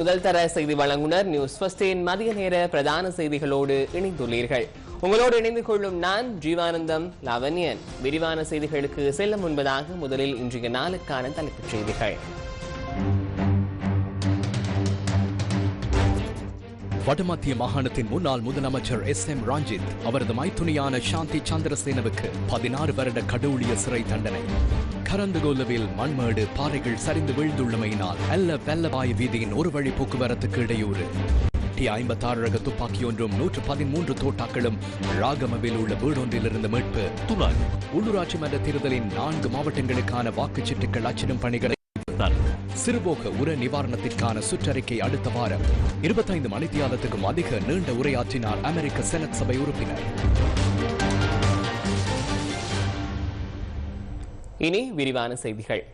முதல் தர செய்தி வழங்குனர் நியூஸ் ஃபர்ஸ்டின் மதிய நேர பிரதான செய்திகளோடு இணைந்துள்ளீர்கள். உங்களோடு இணைந்து கொள்ளும் நான் ஜீவானந்தம் லவன்யன் விரிவான செய்திகளுக்கு செல்ல முன்பதாக முதலில் இன்றைய நாளுக்கான தலைப்புச் செய்திகள். வடமத்திய மாகாணத்தின் முன்னாள் முதலமைச்சர் எஸ் எம் ராஞ்சித் அவரது மைத்துணியான சாந்தி சந்திரசேனவுக்கு பதினாறு வருட கடூழிய சிறை தண்டனை. கரந்துகோலவில் மண்மேடு பாறைகள் சரிந்து வீழ்ந்துள்ளமையினால் அல்ல வெல்லபாய் வீதியின் ஒரு வழி போக்குவரத்துக்கு இடையூறு. டி ஐம்பத்தாறு ரக துப்பாக்கி ஒன்றும் நூற்று பதிமூன்று தோட்டாக்களும் ராகமவில் உள்ள வீடொன்றிலிருந்து மீட்பு. துணை. உள்ளூராட்சி மன்ற தேர்தலின் நான்கு மாவட்டங்களுக்கான வாக்குச்சீட்டுகள் அச்சிடும் பணிகளை சிறுபோக உர நிவாரணத்திற்கான சுற்றறிக்கை அடுத்த வாரம். இருபத்தைந்து மணித்தியாலத்துக்கும் அதிக நீண்ட உரையாற்றினார் அமெரிக்க செனட் சபை உறுப்பினர். இனி விரிவான செய்திகள்.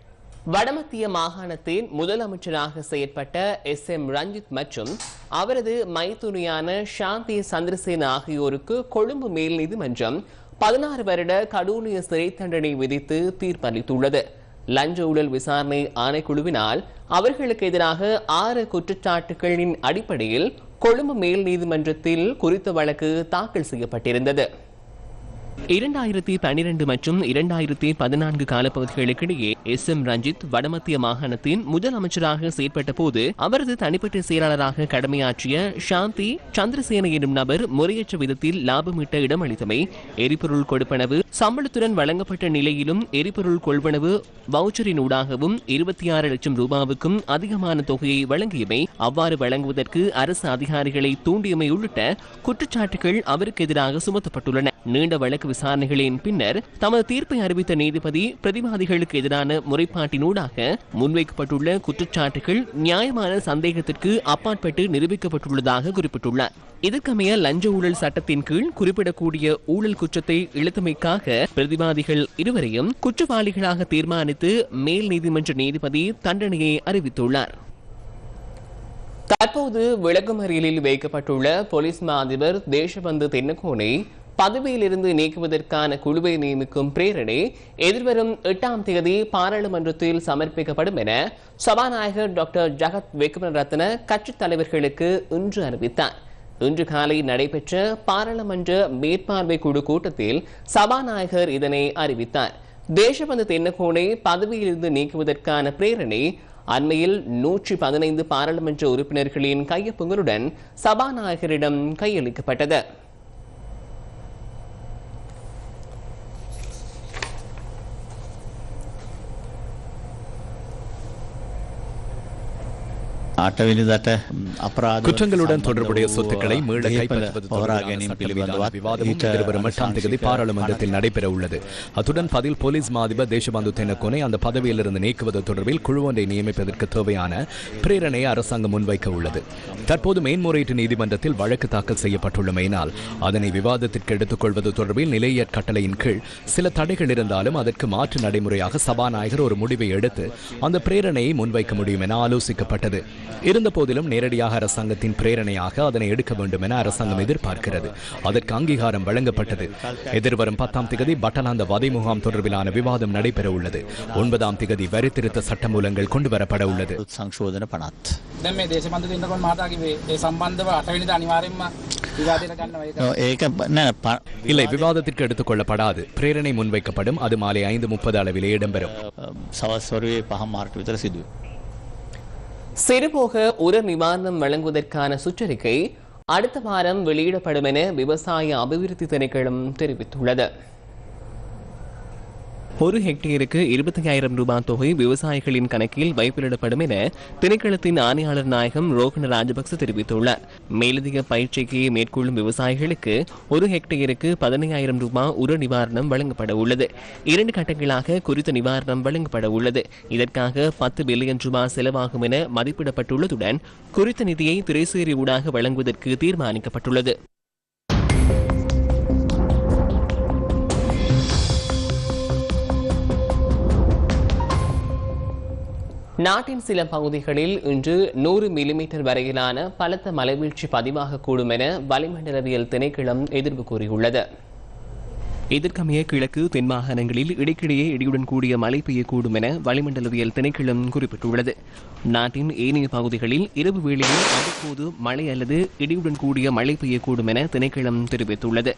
வடமத்திய மாகாணத்தின் முதலமைச்சராக செயற்பட்ட எஸ் எம் ரஞ்சித் மற்றும் அவரது மைத்துணியான சாந்தி சந்திரசேன ஆகியோருக்கு கொழும்பு மேல் நீதிமன்றம் பதினாறு வருட கடூழிய சிறை தண்டனை விதித்து தீர்ப்பளித்துள்ளது. லஞ்ச ஊழல் விசாரணை ஆணைக்குழுவினால் அவர்களுக்கு எதிராக ஆறு குற்றச்சாட்டுகளின் அடிப்படையில் கொழும்பு மேல் நீதிமன்றத்தில் குறித்த வழக்கு தாக்கல் செய்யப்பட்டிருந்தது. இரண்டாயிரத்தி பனிரெண்டு மற்றும் இரண்டாயிரத்தி பதினான்கு காலப்பகுதிகளுக்கிடையே எஸ் எம் ரஞ்சித் வடமத்திய மாகாணத்தின் முதலமைச்சராக செயற்பட்ட போது அவரது தனிப்பட்ட செயலாளராக கடமையாற்றிய சாந்தி சந்திரசேன எனும் நபர் முறையற்ற விதத்தில் லாபமிட்ட இடமளித்தமை எரிபொருள் கொடுப்பனவு சம்பளத்துடன் வழங்கப்பட்ட நிலையிலும் எரிபொருள் கொள்வனவு வவுச்சரின் ஊடாகவும் இருபத்தி ஆறு லட்சம் ரூபாவுக்கும் அதிகமான தொகையை வழங்கியமை அவ்வாறு வழங்குவதற்கு அரசு அதிகாரிகளை தூண்டியமை உள்ளிட்ட குற்றச்சாட்டுகள் அவருக்கு எதிராக சுமத்தப்பட்டுள்ளன. நீண்ட வழக்கு விசாரணைகளின் பின்னர் தமது தீர்ப்பை அறிவித்த நீதிபதி பிரதிவாதிகளுக்கு எதிரான முறைப்பாட்டினூடாக முன்வைக்கப்பட்டுள்ள குற்றச்சாட்டுகள் நியாயமான சந்தேகத்திற்கு அப்பாற்பட்டு நிரூபிக்கப்பட்டுள்ளதாக குறிப்பிட்டுள்ளார். இதற்கமைய லஞ்ச ஊழல் சட்டத்தின் கீழ் குறிப்பிடக்கூடிய ஊழல் குற்றத்தை இழுத்தமைக்காக பிரதிவாதிகள் இருவரையும் குற்றவாளிகளாக தீர்மானித்து மேல் நீதிமன்ற நீதிபதி தண்டனையை அறிவித்துள்ளார். தற்போது விளக்குமறியலில் வைக்கப்பட்டுள்ள போலீஸ் மா அதிபர் தேசபந்து தென்னகோனை பதவியிலிருந்து நீக்குவதற்கான குழுவை நியமிக்கும் பிரேரணை எதிர்வரும் எட்டாம் தேதி பாராளுமன்றத்தில் சமர்ப்பிக்கப்படும் என சபாநாயகர் டாக்டர் ஜகத் விக்ரமரத்ன கட்சித் தலைவர்களுக்கு இன்று அறிவித்தார். இன்று காலை நடைபெற்ற பாராளுமன்ற மேற்பார்வை குழு கூட்டத்தில் சபாநாயகர் இதனை அறிவித்தார். தேசபந்து தென்னகோனை பதவியிலிருந்து நீக்குவதற்கான பிரேரணை அண்மையில் நூற்றி பதினைந்து பாராளுமன்ற உறுப்பினர்களின் கையொப்பங்களுடன் சபாநாயகரிடம் கையளிக்கப்பட்டது. குற்றங்களுடன் தொடர்புடைய சொத்துக்களை மீள கைப்பற்றுவது தொடர்பான விவாதமும் எட்டாம் தேதி பாராளுமன்றத்தில் நடைபெற உள்ளது அத்துடன் பதில் போலீஸ் மாதிபர் தேசபாந்து தென்னக்கோனை அந்த பதவியிலிருந்து நீக்குவது தொடர்பில் குழு ஒன்றை நியமிப்பதற்கு தேவையான பிரேரணையை அரசாங்கம் முன்வைக்க உள்ளது தற்போது மேன்முறையீட்டு நீதிமன்றத்தில் வழக்கு தாக்கல் செய்யப்பட்டுள்ளமையினால் அதனை விவாதத்திற்கு எடுத்துக்கொள்வது தொடர்பில் நிலையற் கட்டளையின் கீழ் சில தடைகள் இருந்தாலும் அதற்கு மாற்று நடைமுறையாக சபாநாயகர் ஒரு முடிவை எடுத்து அந்த பிரேரணையை முன்வைக்க முடியும் என ஆலோசிக்கப்பட்டது இருந்த போதிலும் நேரடியாக அரசாங்கத்தின் பிரேரணையாக அதனை எடுக்க வேண்டும் என அரசாங்கம் எதிர்பார்க்கிறது. அதற்கு அங்கீகாரம் வழங்கப்பட்டது. எதிர்வரும் பத்தாம் திகதி பட்டலாந்த வதை முகாம் தொடர்பிலான விவாதம் நடைபெற உள்ளது. ஒன்பதாம் திகதி வரி திருத்த சட்ட மூலங்கள் கொண்டு வரப்பட உள்ளது இல்லை விவாதத்திற்கு எடுத்துக் கொள்ளப்படாது. பிரேரணை முன்வைக்கப்படும். அது மாலை ஐந்து முப்பது அளவில் இடம்பெறும். சிறுபோக உர நிவாரணம் வழங்குவதற்கான சுற்றறிக்கை அடுத்த வாரம் வெளியிடப்படும் என விவசாய அபிவிருத்தி திணைக்களம் தெரிவித்துள்ளது. ஒரு ஹெக்டேருக்கு இருபத்தி ரூபாய் தொகை விவசாயிகளின் கணக்கில் வைப்பிலிடப்படும் என திணைக்களத்தின் ஆணையாளர் நாயகம் ரோகண ராஜபக்ச தெரிவித்துள்ளார். மேலதிக பயிற்சிக்கு மேற்கொள்ளும் விவசாயிகளுக்கு ஒரு ஹெக்டேருக்கு பதினையாயிரம் ரூபாய் உர நிவாரணம் வழங்கப்பட உள்ளது. இரண்டு கட்டங்களாக குறித்த நிவாரணம் வழங்கப்பட உள்ளது. இதற்காக பத்து பில்லியன் ரூபாய் செலவாகும் என மதிப்பிடப்பட்டுள்ளதுடன் குறித்த நிதியை திரைசேரி ஊடாக வழங்குவதற்கு தீர்மானிக்கப்பட்டுள்ளது. நாட்டின் சில பகுதிகளில் இன்று நூறு மில்லிமீட்டர் வரையிலான பலத்த மலைவீழ்ச்சி பதிவாகக்கூடும் என வளிமண்டலவியல் திணைக்களம் எதிர்ப்பு கூறியுள்ளது. எதிர்கமைய கிழக்கு தென் மாகாணங்களில் இடைக்கிடையே இடியுடன் கூடிய மழை பெய்யக்கூடும் என வளிமண்டலவியல் திணைக்களம் குறிப்பிட்டுள்ளது. நாட்டின் ஏனைய பகுதிகளில் இரவு வேளையில் அவ்வப்போது மழை அல்லது இடியுடன் கூடிய மழை பெய்யக்கூடும் என திணைக்களம் தெரிவித்துள்ளது.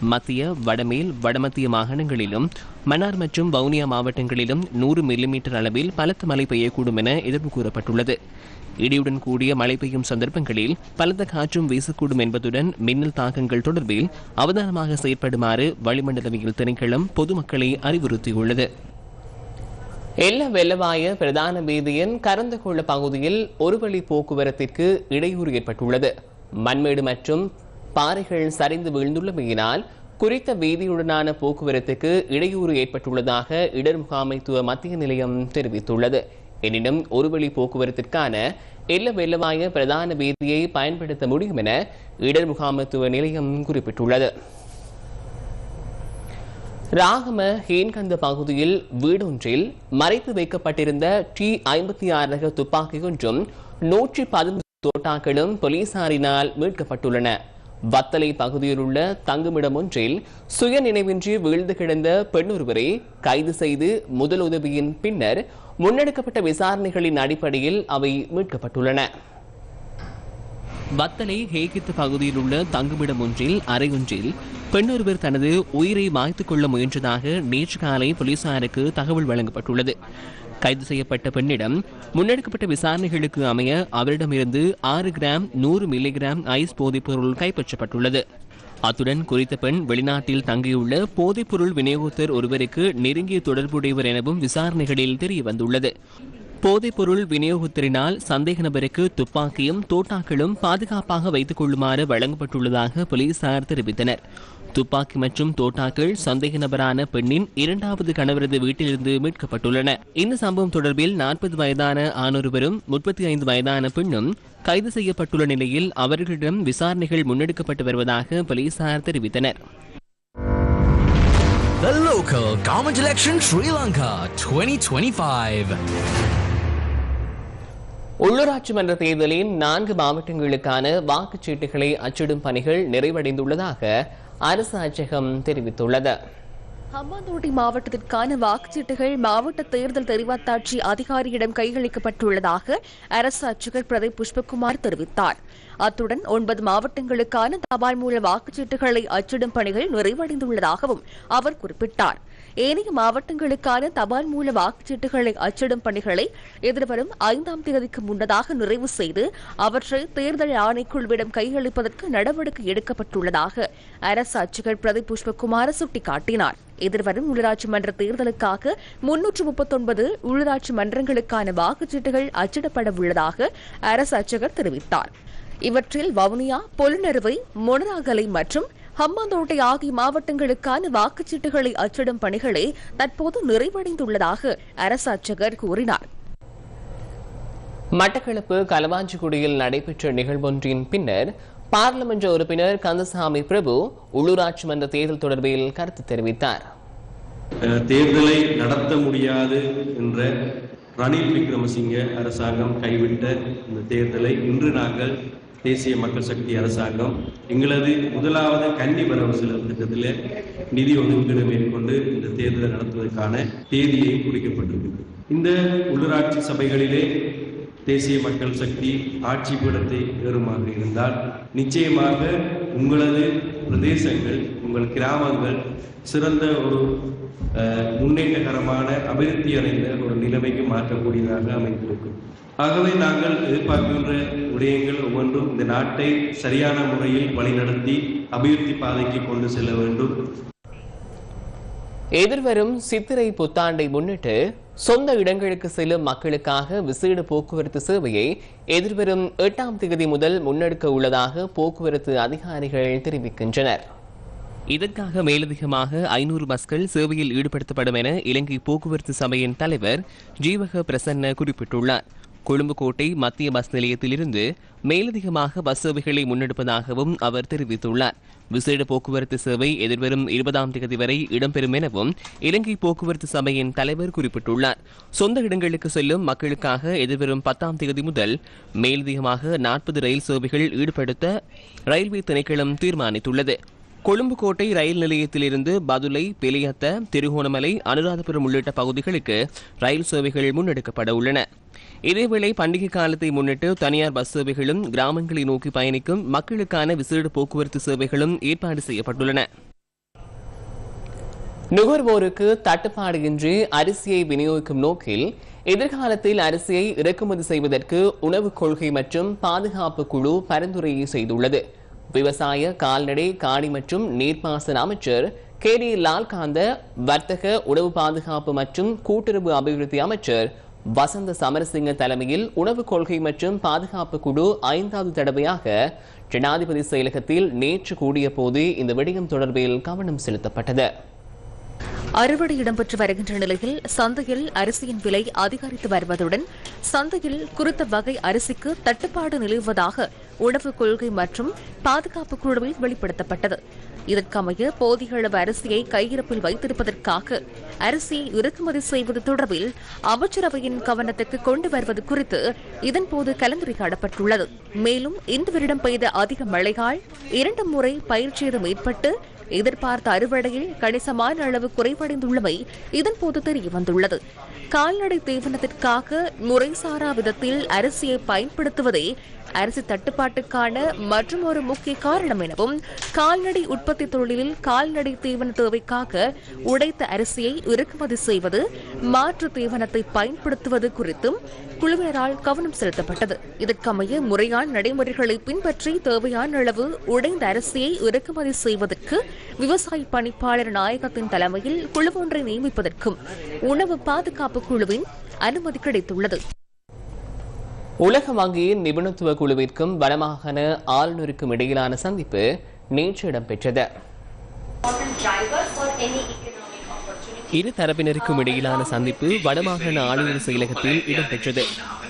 மத்திய வடமேல் வடமத்திய மாகாணங்களிலும் மன்னார் மற்றும் வவுனியா மாவட்டங்களிலும் நூறு மில்லிமீட்டர் அளவில் பலத்த மழை பெய்யக்கூடும் என எதிர்ப்பு கூறப்பட்டுள்ளது. இடியுடன் கூடிய மழை பெய்யும் சந்தர்ப்பங்களில் பலத்த காற்றும் வீசக்கூடும் என்பதுடன் மின்னல் தாக்கங்கள் தொடர்பில் அவதானமாக செயற்படுமாறு வளிமண்டலவியல் திணைக்களம் பொதுமக்களை அறிவுறுத்தியுள்ளது. எல்ல வெள்ளவாய பிரதான வீதியின் கரந்தகொள்ள பகுதியில் ஒரு வழி போக்குவரத்திற்கு இடையூறு ஏற்பட்டுள்ளது. மண்மேடு மற்றும் பாறைகள் சரிந்து வீழ்ந்துள்ளமையினால் குறித்த வீதியுடனான போக்குவரத்துக்கு இடையூறு ஏற்பட்டுள்ளதாக இடர் முகாமைத்துவ மத்திய நிலையம் தெரிவித்துள்ளது. எனினும் ஒரு வழி போக்குவரத்திற்கான எல்ல வெள்ளவாய பிரதான வீதியை பயன்படுத்த முடியும் என இடர் முகாமைத்துவ நிலையம் குறிப்பிட்டுள்ளது. ராகம ஹேன்கந்த பகுதியில் வீடொன்றில் மறைத்து வைக்கப்பட்டிருந்த டி ஐம்பத்தி ஆறு ரக துப்பாக்கி ஒன்றும் நூற்றி பதினொன்று தோட்டாக்களும் போலீசாரினால் மீட்கப்பட்டுள்ளன. வத்தலை பகுதியில் உள்ள தங்குமிடம் ஒன்றில் சுய நினைவின்றி வீழ்ந்து கிடந்த பெண்ணொருவரை கைது செய்து முதல் உதவியின் பின்னர் முன்னெடுக்கப்பட்ட விசாரணைகளின் அடிப்படையில் அவை மீட்கப்பட்டுள்ளன. வத்தலை ஹேகித்து பகுதியில் உள்ள தங்குமிடம் ஒன்றில் அறையொன்றில் பெண்ணொருவர் தனது உயிரை மாய்த்துக் கொள்ள முயன்றதாக நேற்று காலை போலீசாருக்கு தகவல் வழங்கப்பட்டுள்ளது. கைது செய்யப்பட்ட பெண்ணிடம் முன்னெடுக்கப்பட்ட விசாரணைகளுக்கு அமைய அவரிடமிருந்து ஆறு கிராம் நூறு மில்லிகிராம் ஐஸ் போதைப்பொருள் கைப்பற்றப்பட்டுள்ளது. அத்துடன் குறித்த பெண் வெளிநாட்டில் தங்கியுள்ள போதைப்பொருள் விநியோகத்தர் ஒருவருக்கு நெருங்கிய தொடர்புடையவர் எனவும் விசாரணைகளில் தெரியவந்துள்ளது. போதைப்பொருள் விநியோகத்தினால் சந்தேக நபருக்கு துப்பாக்கியும் தோட்டாக்களும் பாதுகாப்பாக வைத்துக் கொள்ளுமாறு வழங்கப்பட்டுள்ளதாக போலீசார் தெரிவித்தனர். துப்பாக்கி மற்றும் தோட்டாக்கள் சந்தேக நபரான பெண்ணின் இரண்டாவது கணவரது வீட்டிலிருந்து மீட்கப்பட்டுள்ளன இந்த சம்பவம் தொடர்பில் நாற்பது வயதான ஆணொருவரும் முப்பத்தி ஐந்து வயதான பெண்ணும் கைது செய்யப்பட்டுள்ள நிலையில் அவர்களிடம் விசாரணைகள் முன்னெடுக்கப்பட்டு வருவதாக போலீசார் தெரிவித்தனர் The local government election Sri Lanka 2025. உள்ளூராட்சி மன்ற தேர்தலின் நான்கு மாவட்டங்களுக்கான வாக்குச்சீட்டுகளை அச்சிடும் பணிகள் நிறைவடைந்துள்ளதாக அரசு அச்சகம் தெரிவித்துள்ளது. ஹம்பாந்தோட்டை மாவட்டத்திற்கான வாக்குச்சீட்டுகள் மாவட்ட தேர்தல் தெரிவத்தாட்சி அதிகாரியிடம் கையளிக்கப்பட்டுள்ளதாக அரசு அச்சுகர் பிரதீப் புஷ்பகுமார் தெரிவித்தார். அத்துடன் ஒன்பது மாவட்டங்களுக்கான தபால் மூல வாக்குச்சீட்டுகளை அச்சிடும் பணிகள் நிறைவடைந்துள்ளதாகவும் அவர் குறிப்பிட்டார். ஏனைய மாவட்டங்களுக்கான தபால் மூல வாக்குச்சீட்டுகளை அச்சிடும் பணிகளை எதிர்வரும் ஐந்தாம் தேதிக்கு முன்னதாக நிறைவு செய்து அவற்றை தேர்தல் ஆணைக்குழுவிடம் கையளிப்பதற்கு நடவடிக்கை எடுக்கப்பட்டுள்ளதாக அரசு அச்சுகள் பிரதீப் புஷ்பகுமார் சுட்டிக்காட்டினார். எதிர்வரும் உள்ளாட்சி மன்ற தேர்தலுக்காக முன்னூற்று முப்பத்தொன்பது உள்ளாட்சி மன்றங்களுக்கான வாக்குச்சீட்டுகள் அச்சிடப்பட உள்ளதாக அரசு அச்சகர் தெரிவித்தார். இவற்றில் வவுனியா பொலுநறுவை மொனராகலை மற்றும் ஹம்பாந்தோட்டை ஆகிய மாவட்டங்களுக்கான வாக்குச்சீட்டுகளை அச்சிடும் பணிகளே தற்போது நிறைவடைந்துள்ளதாக அரசு அச்சகர் கூறினார். மட்டக்களப்பு களவாஞ்சிக்குடியில் நடைபெற்ற நிகழ்வொன்றின் பின்னர் பாராளுமன்ற உறுப்பினர் கந்தசாமி பிரபு உள்ளூராட்சி மன்ற தேர்தல் தொடர்பில் கருத்து தெரிவித்தார். தேர்தலை நடத்த முடியாது என்ற ரணில் விக்ரமசிங்க அரசாங்கம் கைவிட்ட இந்த தேர்தலை இன்று நாங்கள் தேசிய மக்கள் சக்தி அரசாங்கம் எங்களது முதலாவது கன்னி வரவு செலவு திட்டத்தில் நிதி ஒதுக்கீடு மேற்கொண்டு இந்த தேர்தலை நடத்துவதற்கான தேதியை குறிக்கப்பட்டிருக்கிறது. இந்த உள்ளூராட்சி சபைகளிலே தேசிய மக்கள் சக்தி ஆட்சி பீடத்தை ஏறுமாக இருந்தால் நிச்சயமாக உங்களது பிரதேசங்கள் உங்கள் கிராமங்கள் சிறந்த ஒரு முன்னேற்றகரமான அபிவிருத்தி அடைந்த ஒரு நிலைமைக்கு மாற்றக்கூடியதாக அமைந்திருக்கும் ஆகவே நாங்கள் எதிர்பார்க்கின்ற விடயங்கள் ஒவ்வொன்றும் இந்த நாட்டை சரியான முறையில் வழிநடத்தி அபிவிருத்தி பாதைக்கு கொண்டு செல்ல வேண்டும். எதிர்வரும் சித்திரை புத்தாண்டை முன்னிட்டு சொந்த இடங்களுக்கு செல்லும் மக்களுக்காக விசேட போக்குவரத்து சேவையை எதிர்வரும் எட்டாம் தேதி முதல் முன்னெடுக்க உள்ளதாக போக்குவரத்து அதிகாரிகள் தெரிவிக்கின்றனர். இதற்காக மேலதிகமாக ஐநூறு பஸ்கள் சேவையில் ஈடுபடுத்தப்படும் என இலங்கை போக்குவரத்து சபையின் தலைவர் ஜீவக பிரசன்ன குறிப்பிட்டுள்ளார். கொழும்புக்கோட்டை மத்திய பஸ் நிலையத்திலிருந்து மேலதிகமாக பஸ் சேவைகளை முன்னெடுப்பதாகவும் அவர் தெரிவித்துள்ளார். விசேட போக்குவரத்து சேவை எதிர்வரும் இருபதாம் தேதி வரை இடம்பெறும் எனவும் இலங்கை போக்குவரத்து சபையின் தலைவர் குறிப்பிட்டுள்ளார். சொந்த இடங்களுக்கு செல்லும் மக்களுக்காக எதிர்வரும் பத்தாம் தேதி முதல் மேலதிகமாக நாற்பது ரயில் சேவைகள் ஈடுபடுத்த ரயில்வே திணைக்களம் தீர்மானித்துள்ளது. கொழும்பு கோட்டை ரயில் நிலையத்திலிருந்து பதுளை பெலியத்த திருகோணமலை அனுராதபுரம் உள்ளிட்ட பகுதிகளுக்கு ரயில் சேவைகள் முன்னெடுக்கப்பட உள்ளன. இதேவேளை பண்டிகை காலத்தை முன்னிட்டு தனியார் பஸ் சேவைகளும் கிராமங்களை நோக்கி பயணிக்கும் மக்களுக்கான விசேட போக்குவரத்து சேவைகளும் ஏற்பாடு செய்யப்பட்டுள்ளன. நுகர்வோருக்கு தட்டுப்பாடு இன்றி அரிசியை விநியோகிக்கும் நோக்கில் எதிர்காலத்தில் அரிசியை இறக்குமதி செய்வதற்கு உணவுக் கொள்கை மற்றும் பாதுகாப்பு குழு பரிந்துரையை செய்துள்ளது. விவசாய கால்நடை காணி மற்றும் நீர்ப்பாசன அமைச்சர் கே டி லால்காந்த வர்த்தக உணவு பாதுகாப்பு மற்றும் கூட்டுறவு அபிவிருத்தி அமைச்சர் வசந்த சமரசிங்க தலைமையில் உணவு கொள்கை மற்றும் பாதுகாப்பு குழு ஐந்தாவது தடவையாக ஜனாதிபதி செயலகத்தில் நேற்று கூடிய போது இந்த விடயம் தொடர்பில் கவனம் செலுத்தப்பட்டது. அறுவடை இடம்பெற்று வருகின்ற நிலையில் சந்தையில் அரிசியின் விலை அதிகரித்து வருவதுடன் சந்தையில் குறித்த வகை அரிசிக்கு தட்டுப்பாடு நிலவுவதாக உணவு கொள்கை மற்றும் பாதுகாப்பு குழுவில் வெளிப்படுத்தப்பட்டது. இதற்கமைய போதிய அளவு அரிசியை கையிருப்பில் வைத்திருப்பதற்காக அரிசியை இறக்குமதி செய்வது தொடர்பில் அமைச்சரவையின் கவனத்துக்கு கொண்டு வருவது குறித்து இதன்போது கலந்துரையாடப்பட்டுள்ளது. மேலும் இந்த வருடம் பெய்த அதிக மழையால் இரண்டு முறை பயிர்ச்சேதம் ஏற்பட்டு எதிர்பார்த்த அறுவடையில் கணிசமான அளவு குறைவடைந்துள்ளமை இதன்போது தெரியவந்துள்ளது. கால்நடை தீவனத்திற்காக முறைசாரா விதத்தில் அரிசியை பயன்படுத்துவதே அரிசி தட்டுப்பாட்டுக்கான மற்றும் ஒரு முக்கிய காரணம் எனவும் கால்நடை உற்பத்தி தொழிலில் கால்நடை தீவன தேவைக்காக உடைத்த அரிசியை இறக்குமதி செய்வது மாற்று தீவனத்தை பயன்படுத்துவது குறித்தும் குழுவினரால் கவனம் செலுத்தப்பட்டது. இதற்கமைய முறையான நடைமுறைகளை பின்பற்றி தேவையான அளவு உடைந்த அரிசியை இறக்குமதி செய்வதற்கு விவசாய பணிப்பாளர் நாயகத்தின் தலைமையில் குழு ஒன்றை நியமிப்பதற்கும் உணவு பாதுகாப்பு குழுவின் அனுமதி கிடைத்துள்ளது. உலக வங்கியின் நிபுணத்துவ குழுவிற்கும் வடமாகாண ஆளுநருக்கும் இடையிலான சந்திப்பு நேற்று இடம்பெற்றது. இரு தரப்பினருக்கும் இடையிலான சந்திப்பு வடமாகாண ஆளுநர் செயலகத்தில் இடம்பெற்றது.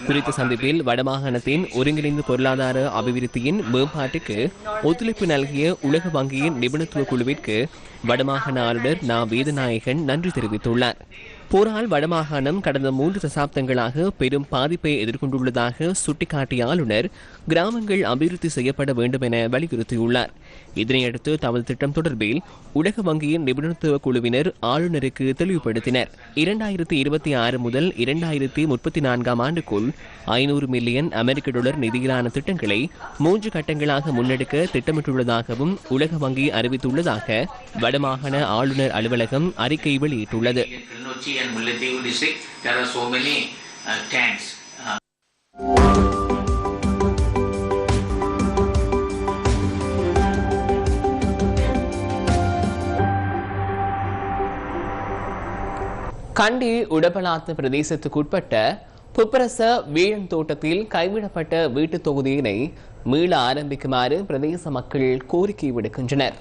குறித்த சந்திப்பில் வடமாகாணத்தின் ஒருங்கிணைந்த பொருளாதார அபிவிருத்தியின் மேம்பாட்டுக்கு ஒத்துழைப்பு நல்கிய உலக வங்கியின் நிபுணத்துவ குழுவிற்கு வடமாகாண ஆளுநர் நா. வேதநாயகன் நன்றி தெரிவித்துள்ளார். போரால் வடமாகாணம் கடந்த மூன்று தசாப்தங்களாக பெரும் பாதிப்பை எதிர்கொண்டுள்ளதாக சுட்டிக்காட்டிய ஆளுநர் கிராமங்கள் அபிவிருத்தி செய்யப்பட வேண்டும் என வலியுறுத்தியுள்ளார். இதனையடுத்து தமது திட்டம் தொடர்பில் உலக வங்கியின் நிபுணத்துவ குழுவினர் ஆளுநருக்கு தெளிவுபடுத்தினர். இரண்டாயிரத்தி இருபத்தி ஆறு முதல் இரண்டாயிரத்தி முப்பத்தி நான்காம் ஆண்டுக்குள் ஐநூறு மில்லியன் அமெரிக்க டாலர் நிதியிலான திட்டங்களை மூன்று கட்டங்களாக முன்னெடுக்க திட்டமிட்டுள்ளதாகவும் உலக வங்கி அறிவித்துள்ளதாக வடமாகாண ஆளுநர் அலுவலகம் அறிக்கை வெளியிட்டுள்ளது. Kilnochi and Mullaitivu district, there are so many uh, tanks. Uh, கண்டி உடபலாத்து பிரதேசத்துக்குட்பட்ட புப்பரச வீழன் தோட்டத்தில் கைவிடப்பட்ட வீட்டுத் தொகுதியினை மீள ஆரம்பிக்குமாறு பிரதேச மக்கள் கோரிக்கை விடுக்கின்றனர்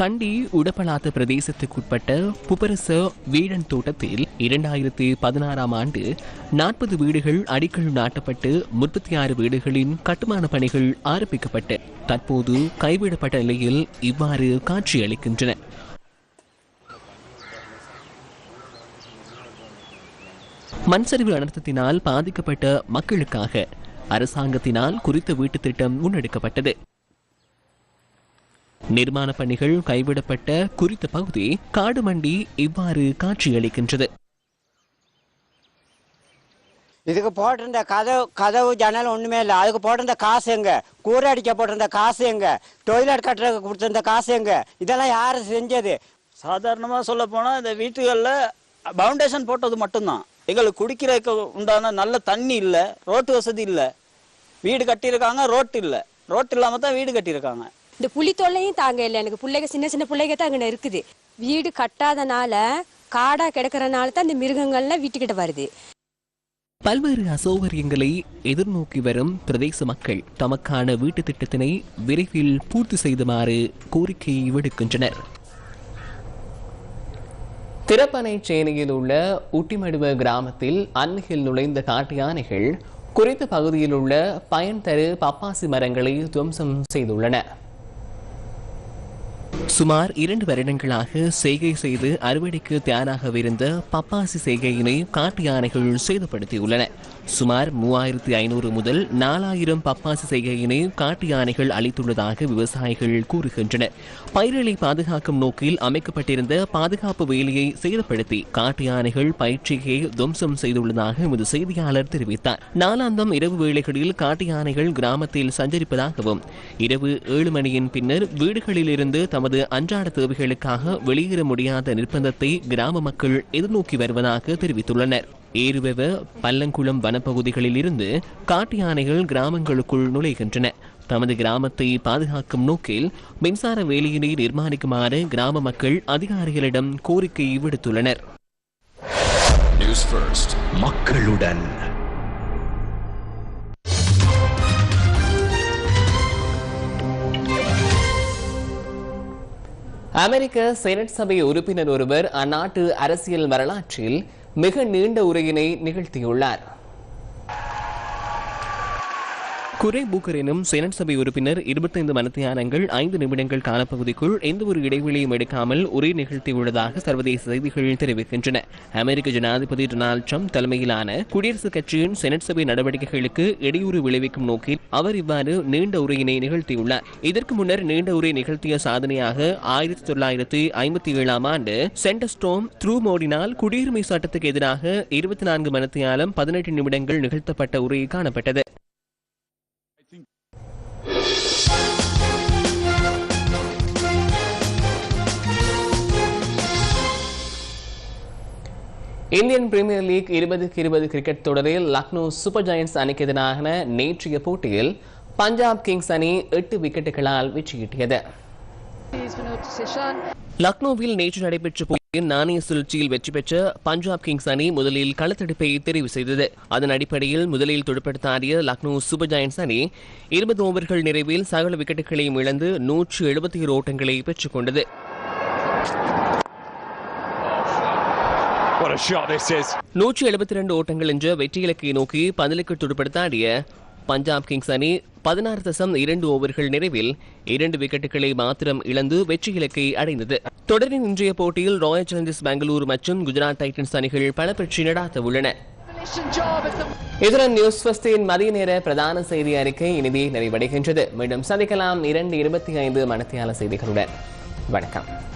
கண்டி உடப்பலாத்து பிரதேசத்துக்குட்பட்ட புப்பரச வீழன் தோட்டத்தில் இரண்டாயிரத்தி பதினாறாம் ஆண்டு நாற்பது வீடுகள் அடிக்கல் நாட்டப்பட்டு முப்பத்தி ஆறு வீடுகளின் கட்டுமான பணிகள் ஆரம்பிக்கப்பட்டு தற்போது கைவிடப்பட்ட நிலையில் இவ்வாறு காட்சியளிக்கின்றன. மண்சரிவு அனர்த்தத்தினால் பாதிக்கப்பட்ட மக்களுக்காக அரசாங்கத்தினால் குறித்த வீட்டுத் திட்டம் முன்னெடுக்கப்பட்டது. நிர்மாண பணிகள் கைவிடப்பட்ட குறித்த பகுதி காடு மண்டி இவ்வாறு காட்சியளிக்கின்றது. இதுக்கு போட்டிருந்த கதவு கதவு ஜன்னல் ஒண்ணுமே இல்லை. அதுக்கு போட்டிருந்த காசு எங்க? கூரை அடிக்க போட்டிருந்த காசு எங்க? டொய்லெட் கட்டுறதுக்கு கொடுத்திருந்த காசு எங்க? இதெல்லாம் யாரு செஞ்சது? சாதாரணமாக சொல்ல போனால் இந்த வீட்டுகளில் பவுண்டேஷன் போட்டது மட்டும்தான். எங்களுக்கு குடிக்கிறதுக்கு உண்டான நல்ல தண்ணி இல்லை ரோட்டு வசதி இல்லை. வீடு கட்டியிருக்காங்க ரோட்டு இல்லை. ரோட்டு இல்லாமல் தான் வீடு கட்டியிருக்காங்க. இந்த புலி தொல்லையும் தாங்க இல்லை. எனக்கு பிள்ளைங்க சின்ன சின்ன பிள்ளைங்க தான் அங்கே இருக்குது. வீடு கட்டாதனால காடா கிடக்கிறனால தான் இந்த மிருகங்கள்லாம் வீட்டுக்கிட்ட வருது. பல்வேறு அசௌகரியங்களை எதிர்நோக்கி வரும் பிரதேச மக்கள் தமக்கான வீட்டு திட்டத்தினை விரைவில் பூர்த்தி செய்துமாறு கோரிக்கை விடுக்கின்றனர். திறப்பனை சேனையில் உள்ள உட்டிமடுவ கிராமத்தில் அண்மையில் நுழைந்த காட்டு யானைகள் குறித்த பகுதியில் உள்ள பயன் தரு பப்பாசி மரங்களை துவம்சம் செய்துள்ளன. சுமார் இரண்டு வருடங்களாக செய்கை செய்து அறுவடைக்கு தயாராகவிருந்த பப்பாசி செய்கையினை காட்டு யானைகள் சேதப்படுத்தியுள்ளன. சுமார் மூவாயிரத்தி ஐநூறு முதல் நாலாயிரம் பப்பாசி செய்கையினை காட்டு யானைகள் அளித்துள்ளதாக விவசாயிகள் கூறுகின்றனர். பயிர்களை பாதுகாக்கும் நோக்கில் அமைக்கப்பட்டிருந்த பாதுகாப்பு வேலியை சேதப்படுத்தி காட்டு யானைகள் பயிற்சியை துவம்சம் செய்துள்ளதாக எமது செய்தியாளர் தெரிவித்தார். நாளாந்தம் இரவு வேளைகளில் காட்டு யானைகள் கிராமத்தில் சஞ்சரிப்பதாகவும் இரவு ஏழு மணியின் பின்னர் வீடுகளிலிருந்து தமது அன்றாட தேவைகளுக்காக வெளியேற முடியாத நிர்பந்தத்தை கிராம மக்கள் எதிர்நோக்கி வருவதாக தெரிவித்துள்ளனர். ஏறுவெவ பல்லங்குளம் வனப்பகுதிகளில் இருந்து காட்டு யானைகள் கிராமங்களுக்குள் நுழைகின்றன. தமது கிராமத்தை பாதுகாக்கும் நோக்கில் மின்சார வேலியினை நிர்மாணிக்குமாறு கிராம மக்கள் அதிகாரிகளிடம் கோரிக்கை விடுத்துள்ளனர். நியூஸ் ஃபர்ஸ்ட் மக்களுடன். அமெரிக்க செனட் சபை உறுப்பினர் ஒருவர் அந்நாட்டு அரசியல் வரலாற்றில் மிக நீண்ட உரையினை நிகழ்த்தியுள்ளார். குரே பூக்கர் எனும் செனட் சபை உறுப்பினர் இருபத்தைந்து மனத்தியானங்கள் ஐந்து நிமிடங்கள் காலப்பகுதிக்குள் எந்த ஒரு இடைவெளியும் எடுக்காமல் உரை நிகழ்த்தியுள்ளதாக சர்வதேச செய்திகள் தெரிவிக்கின்றன. அமெரிக்க ஜனாதிபதி டொனால்டு ட்ரம்ப் தலைமையிலான குடியரசுக் கட்சியின் செனட் சபை நடவடிக்கைகளுக்கு இடையூறு விளைவிக்கும் நோக்கில் அவர் இவ்வாறு நீண்ட உரையினை நிகழ்த்தியுள்ளார். இதற்கு முன்னர் நீண்ட உரை நிகழ்த்திய சாதனையாக ஆயிரத்தி தொள்ளாயிரத்தி ஐம்பத்தி ஏழாம் ஆண்டு சென்டஸ்டோம் த்ரூ மோடினால் குடியுரிமை சட்டத்துக்கு எதிராக இருபத்தி நான்கு மனத்தியாலம் பதினெட்டு நிமிடங்கள் நிகழ்த்தப்பட்ட உரை காணப்பட்டது. இந்தியன் பிரீமியர் லீக் இருபதுக்கு இருபது கிரிக்கெட் தொடரில் லக்னோ சூப்பர் ஜெயண்ட்ஸ் அணிக்கு எதிரான நேற்றைய போட்டியில் பஞ்சாப் கிங்ஸ் அணி எட்டு விக்கெட்டுகளால் வெற்றியீட்டியது. லக்னோவில் நேற்று நடைபெற்ற போட்டியில் நாணய சுழற்சியில் வெற்றி பெற்ற பஞ்சாப் கிங்ஸ் அணி முதலில் களத்தடுப்பை தெரிவு செய்தது. அதன் அடிப்படையில் முதலில் துடுப்படுத்தாடிய லக்னோ சூப்பர் ஜெயண்ட்ஸ் அணி இருபது ஓவர்கள் நிறைவில் சகல விக்கெட்டுகளையும் இழந்து நூற்று எழுபத்தி ஓட்டங்களை பெற்றுக் நூற்றி எழுபத்தி ரெண்டு ஓட்டங்கள் என்ற வெற்றி இலக்கை நோக்கி பதிலுக்கு துடுப்படுத்த ஆடிய பஞ்சாப் கிங்ஸ் அணி பதினாறு தசம் இரண்டு ஓவர்கள் நிறைவில் இரண்டு விக்கெட்டுகளை மாத்திரம் இழந்து வெற்றி இலக்கை அடைந்தது. தொடரின் இன்றைய போட்டியில் ராயல் சேலஞ்சர்ஸ் பெங்களூர் மற்றும் குஜராத் டைட்டன்ஸ் அணிகள் பல பெற்றி நடாத்த உள்ளன. இதுடன் நியூஸ் ஃபஸ்டின் மதிய நேர பிரதான செய்தி அறிக்கை இனிதே நிறைவடைகின்றது. மீண்டும் சந்திக்கலாம் இரண்டு இருபத்தி ஐந்து மனத்தியால செய்திகளுடன். வணக்கம்.